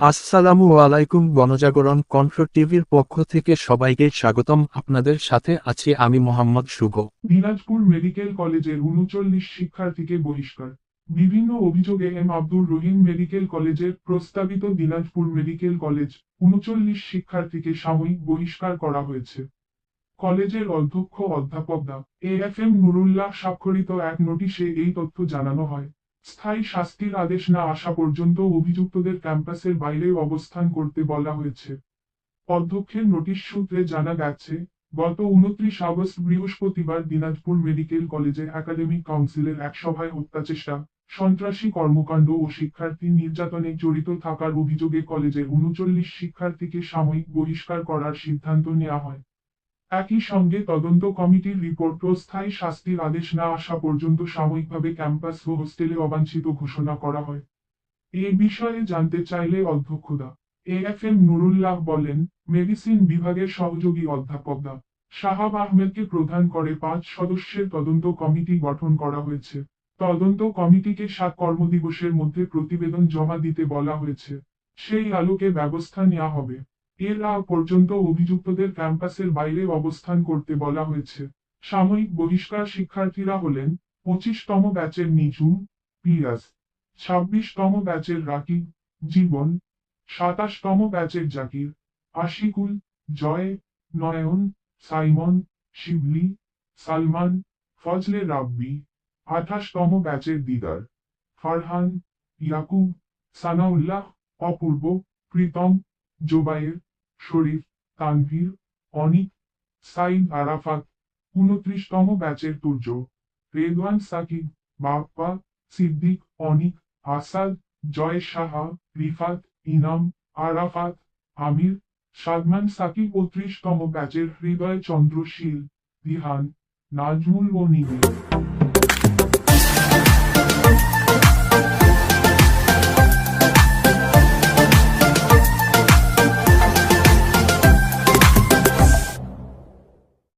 আসসালামু আলাইকুম গণজাগরণ কণ্ঠ টিভির পক্ষ থেকে সবাইকে স্বাগতম। আপনাদের সাথে আছি আমি মোহাম্মদ শুভ। দিনাজপুর মেডিকেল কলেজের উনচল্লিশ শিক্ষার্থীকে বহিষ্কার। বিভিন্ন অভিযোগে এম আব্দুর রহিম মেডিকেল কলেজের প্রস্তাবিত দিনাজপুর মেডিকেল কলেজ উনচল্লিশ শিক্ষার্থীকে সাময়িক বহিষ্কার করা হয়েছে। কলেজের অধ্যক্ষ অধ্যাপক দা এ এফ এম নুরুল্লাহ স্বাক্ষরিত এক নোটিশে এই তথ্য জানানো হয়। স্থায়ী শাস্তির আদেশ না আসা পর্যন্ত অভিযুক্তদের ক্যাম্পাসের বাইরে অবস্থান করতে বলা হয়েছে। অধ্যক্ষের নোটিশ সূত্রে জানা গেছে, গত উনত্রিশ আগস্ট বৃহস্পতিবার দিনাজপুর মেডিকেল কলেজে একাডেমিক কাউন্সিলের এক সভায় হত্যাচেষ্টা সন্ত্রাসী কর্মকাণ্ড ও শিক্ষার্থী নির্যাতনে জড়িত থাকার অভিযোগে কলেজের উনচল্লিশ শিক্ষার্থীকে সাময়িক বহিষ্কার করার সিদ্ধান্ত নেওয়া হয়। একই সঙ্গে তদন্ত কমিটির রিপোর্ট ও স্থায়ী শাস্তির আদেশ না আসা পর্যন্ত সাময়িকভাবে ক্যাম্পাস ও হোস্টেলে অবাঞ্ছিত ঘোষণা করা হয়। এ বিষয়ে জানতে চাইলে অধ্যক্ষদা এ এফ এম নুরুল্লাহ বলেন, মেডিসিন বিভাগের সহযোগী অধ্যাপক দা শাহাব আহমেদকে প্রধান করে পাঁচ সদস্যের তদন্ত কমিটি গঠন করা হয়েছে। তদন্ত কমিটিকে সাত কর্মদিবসের মধ্যে প্রতিবেদন জমা দিতে বলা হয়েছে। সেই আলোকে ব্যবস্থা নেওয়া হবে। এর পর্যন্ত অভিযুক্তদের ক্যাম্পাসের বাইরে অবস্থান করতে বলা হয়েছে। সাময়িক বহিষ্কার শিক্ষার্থীরা হলেন পঁচিশতম ব্যাচের নিঝুম পিয়াস ছাব্বিশতম ব্যাচের রাকিব, জীবন, সাতাশতম ব্যাচের জাকির, আশিকুল, জয়, নয়ন, সাইমন, শিবলি, সালমান, ফজলে রাব্বি, আঠাশতম ব্যাচের দিদার, ফারহান, ইয়াকুব, সানাউল্লাহ, অপূর্ব, প্রীতম জোবায়ের, শরীফ, তানভীর, অনিক, সাইদ আরাফাত উনত্রিশতম ব্যাচের তুর্য, রেদওয়ান সাকিব, বাপ্পা, সিদ্দিক, অনিক, আসাদ, জয় সাহা, রিফাত, ইনাম, আরাফাত, আমির, সাদমান সাকিব ও ত্রিশতম ব্যাচের হৃদয় চন্দ্রশীল দিহান নাজমুল ও নিবিড়।